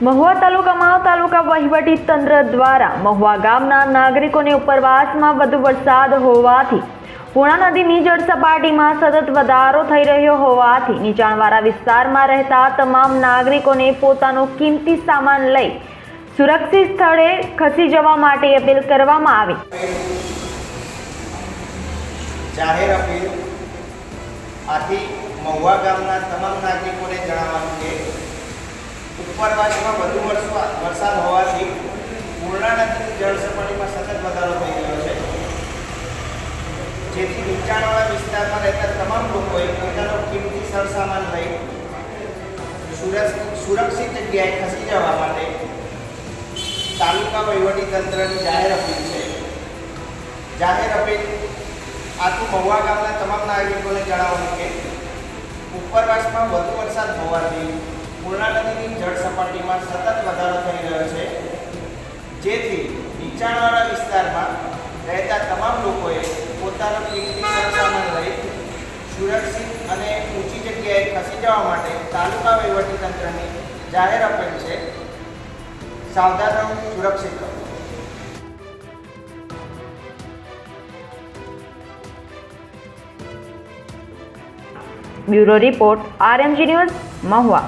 મહુવા તાલુકામાં તાલુકા વહીવટી તંત્ર દ્વારા મહુવા ગામના નાગરિકોને ઉપરવાસમાં વધુ વરસાદ હોવાથી પૂર્ણા નદીની જળ સપાટીમાં સતત વધારો થઈ રહ્યો હોવાથી નીચાણવાળા વિસ્તારમાં રહેતા તમામ નાગરિકોને પોતાનો કિંમતી સામાન લઈ સુરક્ષિત સ્થળે ખસી જવા માટે અપીલ કરવામાં આવી. જાહેર અપીલ આથી મહુવા ગામના તમામ નાગરિકોને જણાવવાનું કે ઉપરવાસમાં વધુ વરસાદ હોવાથી પૂર્ણા નદીની જળ સપાટીમાં સતત વધારો થઈ રહ્યો છે. જેથી નીચાણવાળા વિસ્તારમાં રહેતા તમામ લોકોએ પોતાનો કિંમતી સરસામાન લઈ સુરક્ષ- સુરક્ષિત જગ્યાએ ખસી જવા માટે તાલુકા વહીવટી તંત્રની જાહેર અપીલ છે. જાહેર અપીલ આથી મહુવા ગામના તમામ નાગરિકોને જણાવવાનું કે ઉપરવાસમાં વધુ વરસાદ હોવાથી પૂર્ણા નદીની જળ સપાટીમાં સતત વધારો થઈ રહ્યો છે. જેથી નીચાણવાળા વિસ્તારમાં રહેતા તમામ લોકોએ પોતાનો કિંમતી સરસામાન લઈ સુરક્ષિત અને ઊંચી જગ્યાએ ખસી જવા માટે તાલુકા વહીવટીતંત્રની જાહેર અપીલ છે. સાવધાન રહો, સુરક્ષિત રહો. Bureau report, RMG news, Mahuva.